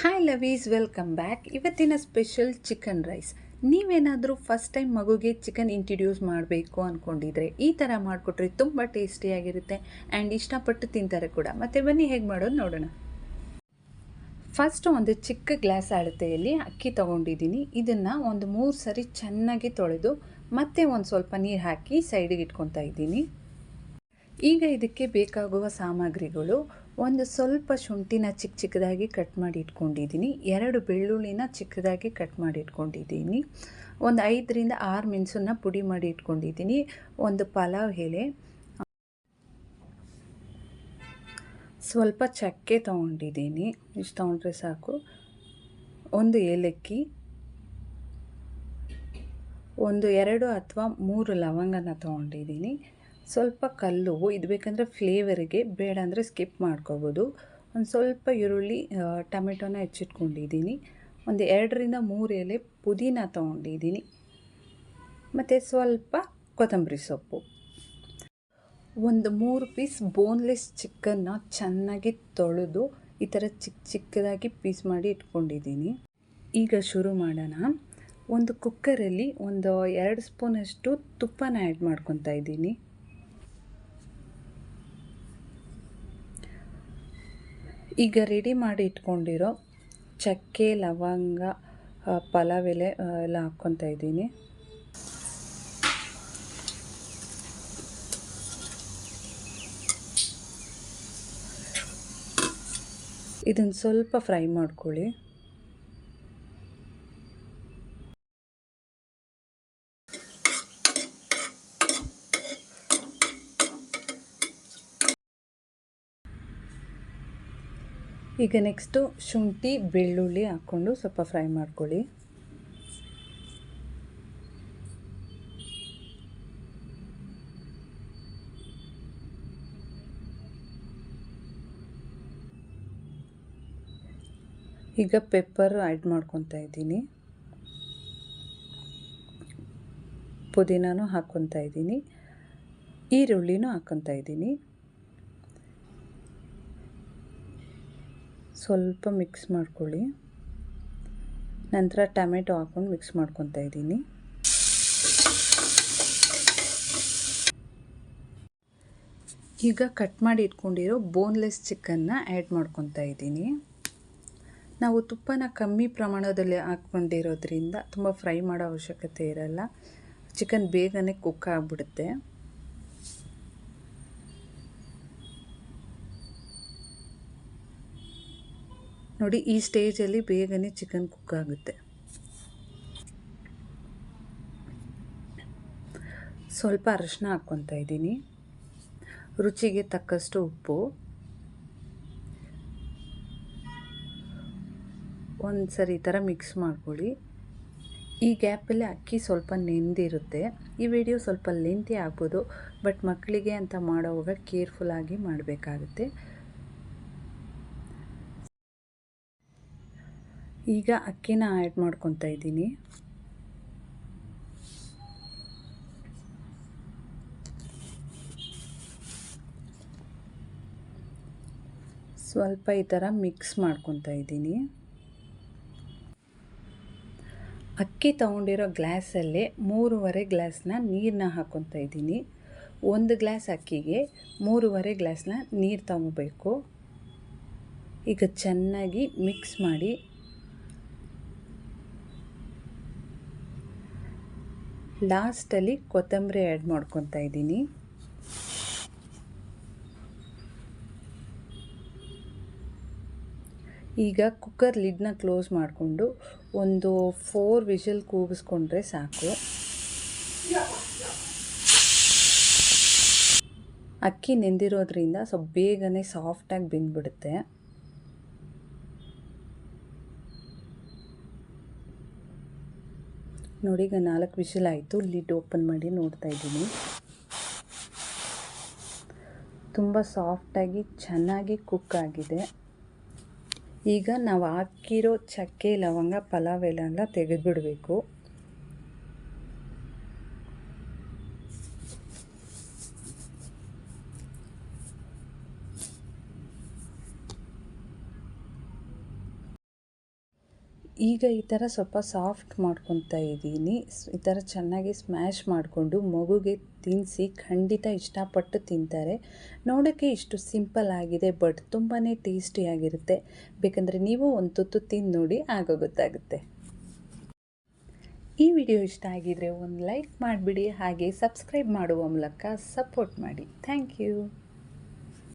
Hi lovies welcome back ಇವತ್ತಿನ special chicken rice ನೀವೇನಾದರೂ first time ಮಗುಗೆ ಚಿಕನ್ ಇಂಟ್ರಡ್ಯೂಸ್ ಮಾಡಬೇಕು ಅಂದ್ಕೊಂಡಿದ್ರೆ ಈ ಥರ ಮಾಡಿಕೊಟ್ರೆ ತುಂಬ ಟೇಸ್ಟಿಯಾಗಿರುತ್ತೆ ಆ್ಯಂಡ್ ಇಷ್ಟಪಟ್ಟು ತಿಂತಾರೆ ಕೂಡ. ಮತ್ತು ಬನ್ನಿ, ಹೇಗೆ ಮಾಡೋದು ನೋಡೋಣ. ಫಸ್ಟ್ ಒಂದು ಚಿಕ್ಕ ಗ್ಲಾಸ್ ಅಳತೆಯಲ್ಲಿ ಅಕ್ಕಿ ತೊಗೊಂಡಿದ್ದೀನಿ. ಇದನ್ನು ಒಂದು ಮೂರು ಸರಿ ಚೆನ್ನಾಗಿ ತೊಳೆದು ಮತ್ತೆ ಒಂದು ಸ್ವಲ್ಪ ನೀರು ಹಾಕಿ ಸೈಡಿಗೆ ಇಟ್ಕೊತಾ ಇದ್ದೀನಿ. ಈಗ ಇದಕ್ಕೆ ಬೇಕಾಗುವ ಸಾಮಗ್ರಿಗಳು ಒಂದು ಸ್ವಲ್ಪ ಶುಂಠಿನ ಚಿಕ್ಕ ಚಿಕ್ಕದಾಗಿ ಕಟ್ ಮಾಡಿ ಇಟ್ಕೊಂಡಿದ್ದೀನಿ. ಎರಡು ಬೆಳ್ಳುಳ್ಳಿನ ಚಿಕ್ಕದಾಗಿ ಕಟ್ ಮಾಡಿ ಇಟ್ಕೊಂಡಿದ್ದೀನಿ. ಒಂದು ಐದರಿಂದ ಆರು ಮೆಣಸನ್ನ ಪುಡಿ ಮಾಡಿ ಇಟ್ಕೊಂಡಿದ್ದೀನಿ. ಒಂದು ಪಲಾವ್ ಎಲೆ. ಸ್ವಲ್ಪ ಚಕ್ಕೆ ತೊಗೊಂಡಿದ್ದೀನಿ. ಇಷ್ಟು ತೊಗೊಂಡ್ರೆ ಸಾಕು. ಒಂದು ಏಲಕ್ಕಿ. ಒಂದು ಎರಡು ಅಥವಾ ಮೂರು ಲವಂಗನ ತೊಗೊಂಡಿದ್ದೀನಿ. ಸ್ವಲ್ಪ ಕಲ್ಲು, ಇದು ಬೇಕಂದರೆ ಫ್ಲೇವರಿಗೆ ಬೇಡ ಅಂದರೆ ಸ್ಕಿಪ್ ಮಾಡ್ಕೋಬೋದು. ಒಂದು ಸ್ವಲ್ಪ ಈರುಳ್ಳಿ ಟೊಮೆಟೊನ ಹೆಚ್ಚಿಟ್ಕೊಂಡಿದ್ದೀನಿ. ಒಂದು ಎರಡರಿಂದ ಮೂರು ಎಲೆ ಪುದೀನ ತೊಗೊಂಡಿದ್ದೀನಿ. ಮತ್ತು ಸ್ವಲ್ಪ ಕೊತ್ತಂಬರಿ ಸೊಪ್ಪು. ಒಂದು ಮೂರು ಪೀಸ್ ಬೋನ್ಲೆಸ್ ಚಿಕನ್ನ ಚೆನ್ನಾಗಿ ತೊಳೆದು, ಈ ಥರ ಚಿಕ್ಕ ಚಿಕ್ಕದಾಗಿ ಪೀಸ್ ಮಾಡಿ ಇಟ್ಕೊಂಡಿದ್ದೀನಿ. ಈಗ ಶುರು ಮಾಡೋಣ. ಒಂದು ಕುಕ್ಕರಲ್ಲಿ ಒಂದು ಎರಡು ಸ್ಪೂನಷ್ಟು ತುಪ್ಪನ ಆ್ಯಡ್ ಮಾಡ್ಕೊತಾ ಇದ್ದೀನಿ. ಈಗ ರೆಡಿ ಮಾಡಿ ಇಟ್ಕೊಂಡಿರೋ ಚಕ್ಕೆ, ಲವಂಗ ಪಲಾವ್ ಎಲೆ ಎಲ್ಲ ಹಾಕ್ಕೊತಾ ಇದ್ದೀನಿ. ಇದನ್ನು ಸ್ವಲ್ಪ ಫ್ರೈ ಮಾಡ್ಕೊಳ್ಳಿ. ಈಗ ನೆಕ್ಸ್ಟು ಶುಂಠಿ, ಬೆಳ್ಳುಳ್ಳಿ ಹಾಕ್ಕೊಂಡು ಸ್ವಲ್ಪ ಫ್ರೈ ಮಾಡ್ಕೊಳ್ಳಿ. ಈಗ ಪೆಪ್ಪರ್ ಆ್ಯಡ್ ಮಾಡ್ಕೊತಾ ಇದ್ದೀನಿ. ಪುದೀನೂ ಹಾಕ್ಕೊತಾ ಇದ್ದೀನಿ. ಈರುಳ್ಳಿನೂ ಹಾಕ್ಕೊತಾ ಇದ್ದೀನಿ. ಸ್ವಲ್ಪ ಮಿಕ್ಸ್ ಮಾಡ್ಕೊಳ್ಳಿ. ನಂತರ ಟೊಮೆಟೊ ಹಾಕ್ಕೊಂಡು ಮಿಕ್ಸ್ ಮಾಡ್ಕೊತಾ ಇದ್ದೀನಿ. ಈಗ ಕಟ್ ಮಾಡಿ ಇಟ್ಕೊಂಡಿರೋ ಬೋನ್ಲೆಸ್ ಚಿಕನ್ನ ಆ್ಯಡ್ ಮಾಡ್ಕೊತಾ ಇದ್ದೀನಿ. ನಾವು ತುಪ್ಪನ ಕಮ್ಮಿ ಪ್ರಮಾಣದಲ್ಲಿ ಹಾಕ್ಕೊಂಡಿರೋದ್ರಿಂದ ತುಂಬ ಫ್ರೈ ಮಾಡೋ ಅವಶ್ಯಕತೆ ಇರಲ್ಲ. ಚಿಕನ್ ಬೇಗನೆ ಕುಕ್ ಆಗಿಬಿಡುತ್ತೆ. ನೋಡಿ, ಈ ಸ್ಟೇಜಲ್ಲಿ ಬೇಗನೆ ಚಿಕನ್ ಕುಕ್ ಆಗುತ್ತೆ. ಸ್ವಲ್ಪ ಅರಶಿನ ಹಾಕ್ಕೊತಾ ಇದ್ದೀನಿ. ರುಚಿಗೆ ತಕ್ಕಷ್ಟು ಉಪ್ಪು. ಒಂದು ಸರಿ ಈ ಥರ ಮಿಕ್ಸ್ ಮಾಡ್ಕೊಳ್ಳಿ. ಈ ಗ್ಯಾಪಲ್ಲಿ ಅಕ್ಕಿ ಸ್ವಲ್ಪ ನೆಂದಿರುತ್ತೆ. ಈ ವಿಡಿಯೋ ಸ್ವಲ್ಪ ಲೆಂತಿ ಆಗ್ಬೋದು, ಬಟ್ ಮಕ್ಕಳಿಗೆ ಅಂತ ಮಾಡೋವಾಗ ಕೇರ್ಫುಲ್ಲಾಗಿ ಮಾಡಬೇಕಾಗುತ್ತೆ. ಈಗ ಅಕ್ಕಿನ ಆ್ಯಡ್ ಮಾಡ್ಕೊತಾ ಇದ್ದೀನಿ. ಸ್ವಲ್ಪ ಈ ಥರ ಮಿಕ್ಸ್ ಮಾಡ್ಕೊತಾ ಇದ್ದೀನಿ. ಅಕ್ಕಿ ತೊಗೊಂಡಿರೋ ಗ್ಲಾಸಲ್ಲೇ ಮೂರುವರೆ ಗ್ಲಾಸ್ನ ನೀರನ್ನ ಹಾಕ್ಕೊತಾ ಇದ್ದೀನಿ. ಒಂದು ಗ್ಲಾಸ್ ಅಕ್ಕಿಗೆ ಮೂರುವರೆ ಗ್ಲಾಸ್ನ ನೀರು ತಗೋಬೇಕು. ಈಗ ಚೆನ್ನಾಗಿ ಮಿಕ್ಸ್ ಮಾಡಿ ಲಾಸ್ಟಲ್ಲಿ ಕೊತ್ತಂಬರಿ ಆ್ಯಡ್ ಮಾಡ್ಕೊತಾ ಇದ್ದೀನಿ. ಈಗ ಕುಕ್ಕರ್ ಲಿಡ್ನ ಕ್ಲೋಸ್ ಮಾಡಿಕೊಂಡು ಒಂದು ಫೋರ್ ವಿಷಲ್ ಕೂಗಿಸ್ಕೊಂಡ್ರೆ ಸಾಕು. ಅಕ್ಕಿ ನೆಂದಿರೋದ್ರಿಂದ ಸ್ವಲ್ಪ ಬೇಗನೆ ಸಾಫ್ಟಾಗಿ ಬೆಂದ್ಬಿಡುತ್ತೆ. ನೋಡಿ, ಈಗ ನಾಲ್ಕು ವಿಷಲ್ ಆಯಿತು. ಲಿಡ್ ಓಪನ್ ಮಾಡಿ ನೋಡ್ತಾ ಇದ್ದೀನಿ. ತುಂಬ ಸಾಫ್ಟಾಗಿ ಚೆನ್ನಾಗಿ ಕುಕ್ ಆಗಿದೆ. ಈಗ ನಾವು ಹಾಕಿರೋ ಚಕ್ಕೆ, ಲವಂಗ, ಪಲಾವ್ ಎಲ್ಲ ತೆಗೆದುಬಿಡಬೇಕು. ಈಗ ಈ ಥರ ಸ್ವಲ್ಪ ಸಾಫ್ಟ್ ಮಾಡ್ಕೊತಾ ಇದ್ದೀನಿ. ಈ ಥರ ಚೆನ್ನಾಗಿ ಸ್ಮ್ಯಾಶ್ ಮಾಡಿಕೊಂಡು ಮಗುಗೆ ತಿನ್ನಿಸಿ ಖಂಡಿತ ಇಷ್ಟಪಟ್ಟು ತಿಂತಾರೆ. ನೋಡೋಕ್ಕೆ ಇಷ್ಟು ಸಿಂಪಲ್ ಆಗಿದೆ ಬಟ್ ತುಂಬಾ ಟೇಸ್ಟಿಯಾಗಿರುತ್ತೆ ಬೇಕಂದರೆ ನೀವು ಒಂದು ತುತ್ತು ತಿಂದು ನೋಡಿ ಆಗ ಗೊತ್ತಾಗುತ್ತೆ. ಈ ವಿಡಿಯೋ ಇಷ್ಟ ಆಗಿದರೆ ಒಂದು ಲೈಕ್ ಮಾಡಿಬಿಡಿ, ಹಾಗೆ ಸಬ್ಸ್ಕ್ರೈಬ್ ಮಾಡುವ ಮೂಲಕ ಸಪೋರ್ಟ್ ಮಾಡಿ. Thank you